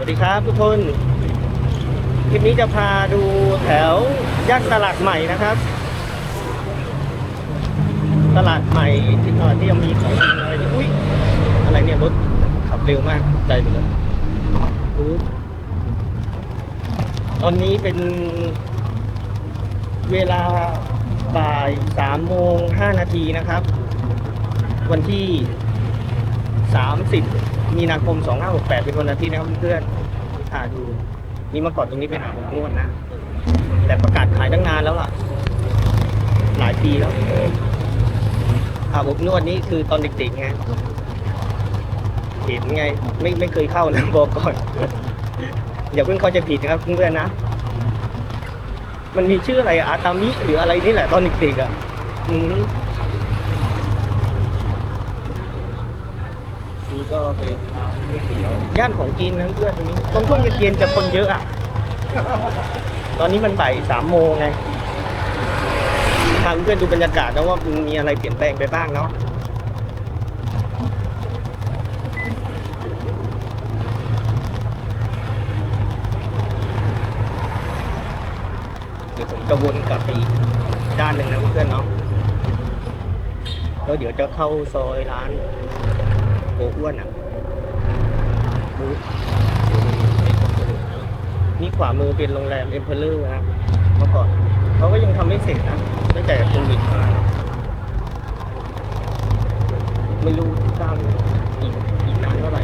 วัสดีครับทุกคน คลิปนี้จะพาดูแถวย่านตลาดใหม่นะครับ ตลาดใหม่ที่เอ่อที่ยังมีของอะไรนี่อุ้ยอะไรเนี่ยรถขับเร็วมากใจไปเลยตอนนี้เป็นเวลาบ่ายสามโมงห้านาทีนะครับ วันที่สามสิบ มีนาคมสองห้าหกแปดเป็นวันอาทิตย์นะครับเพื่อนๆอ่าดูนี่เมื่อก่อนตรงนี้เป็นอาบอบนวดนะ แต่ประกาศขายตั้งนานแล้วล่ะ หลายปีแล้วอาบอบนวดนี่คือตอนเด็กๆไงเห็นไง ไม่ไม่เคยเข้านะบอกก่อน อย่าเพิ่งเข้าใจผิดนะครับเพื่อนๆนะ มันมีชื่ออะไรอะอาตามิหรืออะไรนี่แหละตอนเด็กๆอะ อืม นี่ก็เป็นย่านของกินนะเพื่อนตรงนี้ตรงช่วงเย็นๆจะคนเยอะอะ ตอนนี้มันบ่ายสามโมงไงทางเพื่อนดูบรรยากาศนะว่ามันมีอะไรเปลี่ยนแปลงไปบ้างเนาะเดี๋ยวผมจะวนกลับไปอีกด้านหนึ่งนะเพื่อนๆเนาะแล้วเดี๋ยวจะเข้าซอยร้าน โอ้วนอะบูธนี่ขวามือเป็นโรงแรมเอ็มเพลเลอร์นะเมื่อก่อนเขาก็ยังทำไม่เสร็จนะตั้งแต่โควิดมาไม่รู้สร้างอีกอีกนานเท่าไหร่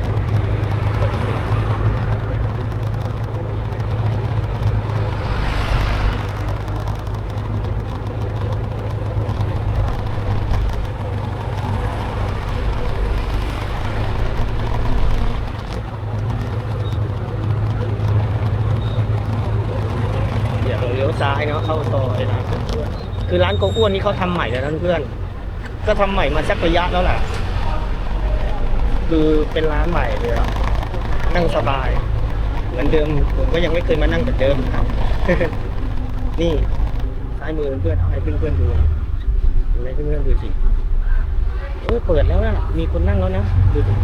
เดี๋ ยเราเลี้ยวซ้ายเนาะเข้าซอยนะคือร้านโกอ้วนนี่เขาทำใหม่แล้วนะเพื่อน ก็ทำใหม่มาสักระยะแล้วแหละคือเป็นร้านใหม่เลยอะนั่งสบายเหมือนเดิมผมก็ยังไม่เคยมานั่งแบบเดิมครับ นี่ซ้ายมือเพื่อนเอาให้เพื่อนๆดูดูให้เพื่อนๆดูสิเออเปิดแล้วนะมีคนนั่งแล้วนะดูสิ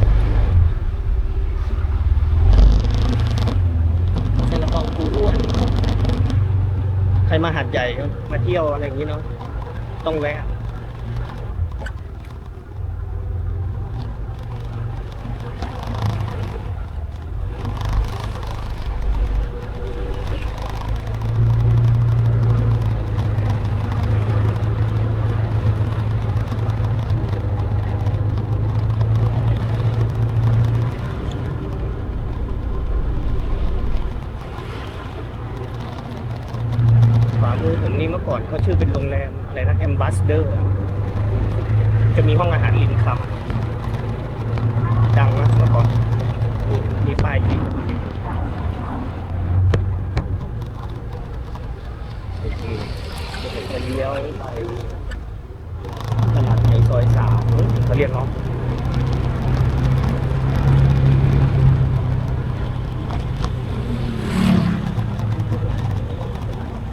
เซนละกองกูอ้วน ใครมาหัดใหญ่ก็มาเที่ยวอะไรอย่างนี้เนาะต้องแวะ มือผมนี่เมื่อก่อนเขาชื่อเป็นโรงแรมอะไรนะแอมบาสเดอร์ จะมีห้องอาหารริมคำดังนะเมื่อก่อนมีป้ายติดโอเคเดี๋ยวผมจะเลี้ยวไปตลาดในซอยสามเขาเรียกเนาะ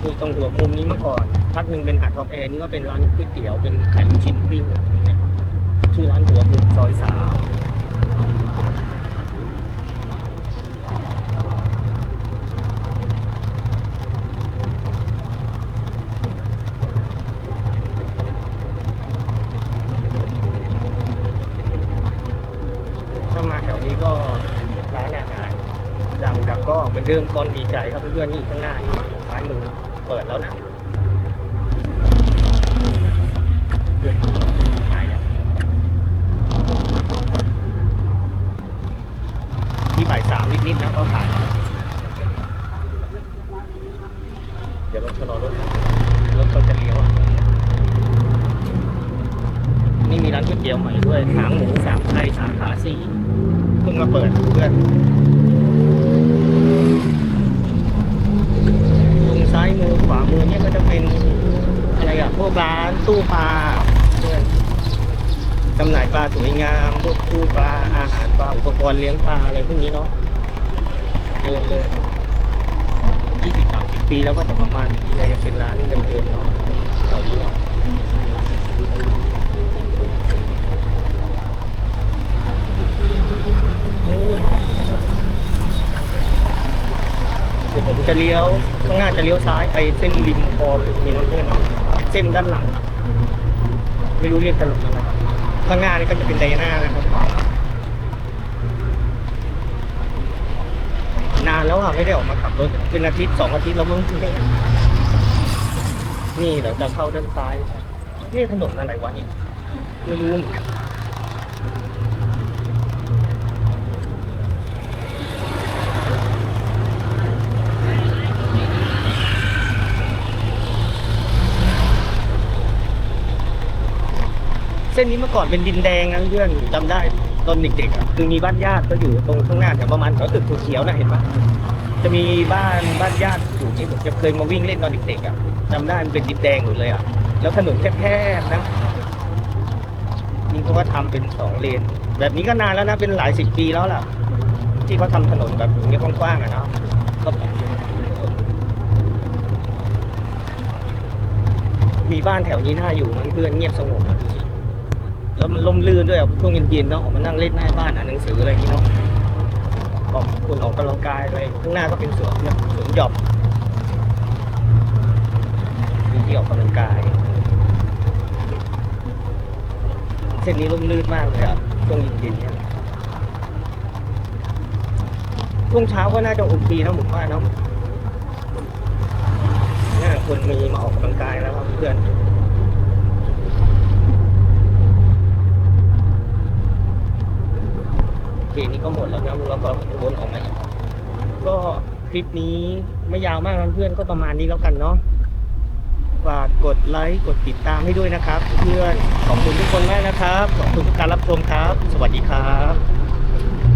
คือ ตรงหัวมุมนี้เมื่อก่อนพักหนึ่งเป็นหาดทอปแอร์นี่ก็เป็นร้านก๋วยเตี๋ยวเป็นไข่ลูกชิ้นปิ้งชื่อร้านหัวมุมซอยสามถ้ามาแถวนี้ก็ร้านอาหารดังดังก็เหมือนเดิมก่อนดีใจครับเพื่อนๆนี่ข้างหน้านี่ซ้ายมือ เปิดแล้วนะเพื่อนขายแล้วที่บ่ายสามนิดๆนะเขาขาย เดี๋ยวเราชะลอรถรถเขาจะเลี้ยวนี่มีร้านก๋วยเตี๋ยวใหม่ด้วยหางหมูสามไทยสาขาสี่เพิ่งมาเปิดเพื่อน ตรงซ้ายมือขวามือเนี่ยก็จะเป็นอะไรอะ พวกร้านตู้ปลาเพื่อนจำหน่ายปลาสวยงามพวกตู้ปลาอาหารปลาอุปกรณ์เลี้ยงปลาอะไรพวกนี้เนาะเดินเลยยี่สิบสามสิบปีแล้วก็จะประมาณนี้เลยเป็นร้านเดิมๆเนาะแถวนี้เนาะผมจะเลี้ยวข้างหน้าจะเลี้ยวซ้ายไปเส้นริมคลองมีน้ำเพื่อน เส้นด้านหลังไม่รู้เรียกตลกอะไรข้างหน้านี่ก็จะเป็นไดนานะครับนานแล้วอะไม่ได้ออกมาขับรถเป็นอาทิตย์สองอาทิตย์แล้วมั้งนี่เดี๋ยวจะเข้าด้านซ้ายนี่ถนนอะไรวะนี่ไม่รู้เหมือนกัน ส้นนี้เมื่อก่อนเป็นดินแดงนะเพื่อนจำได้ตอนเด็กๆอะคือมีบ้านญาติก็อยู่ตรงข้างหน้าแถวประมาณแถวตึกถั่วเขียวนะเห็นปะจะมีบ้านบ้านญาติอยู่ที่ผมจะเคยมาวิ่งเล่นตอนเด็กๆอะจำได้มันเป็นดินแดงอยู่เลยอะแล้วถนนแคบๆนะนี่เขาก็ทำเป็นสองเลน แบบนี้ก็นานแล้วนะเป็นหลายสิบปีแล้วล่ะ ที่เขาทำถนนแบบอย่างนี้กว้างๆอะเนาะก็มีบ้านแถวนี้น่าอยู่มันเพื่อนเงียบสงบอะ แล้วมันล่มลื่นด้วยอะช่วงเย็นๆเนาะออกมานั่งเล่นหน้าบ้านอ่านหนังสืออะไรอย่างนี้เนาะออกคนออกกำลังกายอะไรข้างหน้าก็เป็นสวนเนี่ยสวนหย่อมมีที่ออกกำลังกาย เส้นนี้ร่มรื่นมากเลยอะช่วงเย็นๆเนี่ยช่วงเช้าก็น่าจะโอเคนะผมว่าเนาะนี่ยคนมีมาออกกำลังกายแล้วครับเพื่อน โอเค นี่ก็หมดแล้วนะแล้วก็วนออกมาอีกก็คลิปนี้ไม่ยาวมากนะเพื่อนก็ประมาณนี้แล้วกันเนาะฝากกดไลค์กดติดตามให้ด้วยนะครับ เพื่อนขอบคุณทุกคนมากนะครับขอบคุณทุกการรับชมครับ สวัสดีครับ